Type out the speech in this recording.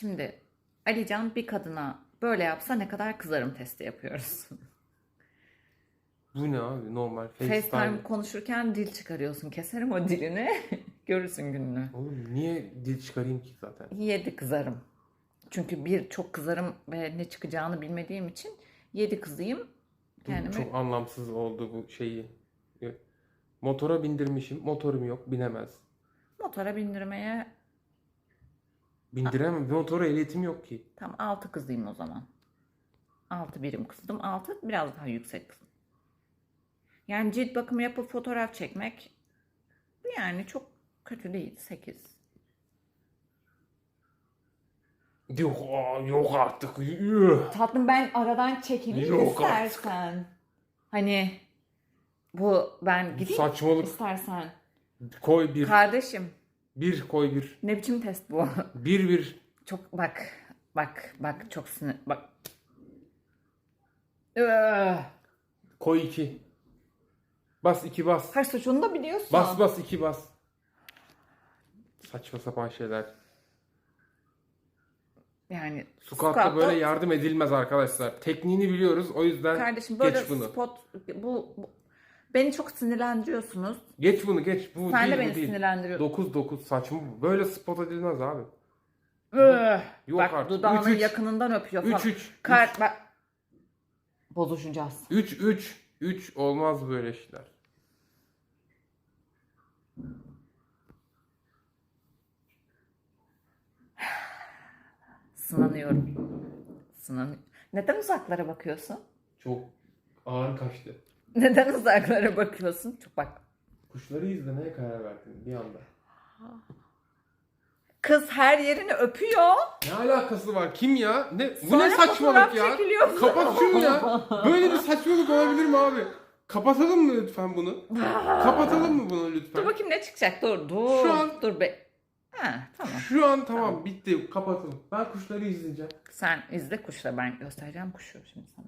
Şimdi Alican bir kadına böyle yapsa ne kadar kızarım testi yapıyoruz. Bu ne abi normal FaceTime. FaceTime konuşurken dil çıkarıyorsun. Keserim o dilini. Görürsün gününü. Oğlum niye dil çıkarayım ki zaten? Yedi kızarım. Çünkü bir çok kızarım ve ne çıkacağını bilmediğim için yedi kızayım. Kendimi Çok anlamsız oldu bu şeyi. Motora bindirmişim. Motorum yok. Binemez. motora bindirmeye Bindiremem. Motora ehliyetim yok ki. tam altı kızayım o zaman. Altı birim kızdım. Altı biraz daha yüksek kızım. Yani cilt bakımı yapıp fotoğraf çekmek yani çok kötü değil. Sekiz. Yok, aa, yok artık. Üh. Tatlım ben aradan çekileyim Yok artık. istersen. Hani bu ben gideyim Saçmalık. istersen. Koy bir. Kardeşim Bir koy bir. ne biçim test bu? Bir bir. çok bak bak bak çok sinir bak. Öh. Koy iki. Bas iki bas. Her suçunu da biliyorsun. Bas bas iki bas. Saçma sapan şeyler. Yani squat'ta- böyle yardım edilmez arkadaşlar. Tekniğini biliyoruz o yüzden Kardeşim böyle geç bunu. spot bu, bu- beni çok sinirlendiriyorsunuz. Geç bunu geç. Bu Sen değil de bu beni değil. sinirlendiriyorsun. 9 9 saçma bu. Böyle spot edilmez abi. Öh. Yok bak artık. dudağının Üç, üç. yakınından öpüyor falan. 3 3. Kar bak. Bozuşacağız. 3 3 3 olmaz böyle şeyler. Sınanıyorum. Sınan. Neden uzaklara bakıyorsun? Çok ağır kaçtı. Neden uzaklara bakıyorsun? Çok bak. Kuşları izlemeye karar verdin bir anda. Kız her yerini öpüyor. Ne alakası var? Kim ya? Ne bu Sonra ne saçmalık fotoğraf ya? çekiliyorsun. Kapat şunu ya. Böyle bir saçmalık olabilir mi abi? Kapatalım mı lütfen bunu? Kapatalım mı bunu lütfen? Dur bakayım ne çıkacak. Dur dur. Şu an- Dur be. Ha tamam. Şu an tamam bitti. Kapatalım. Ben kuşları izleyeceğim. Sen izle kuşla ben göstereceğim kuşu şimdi sana.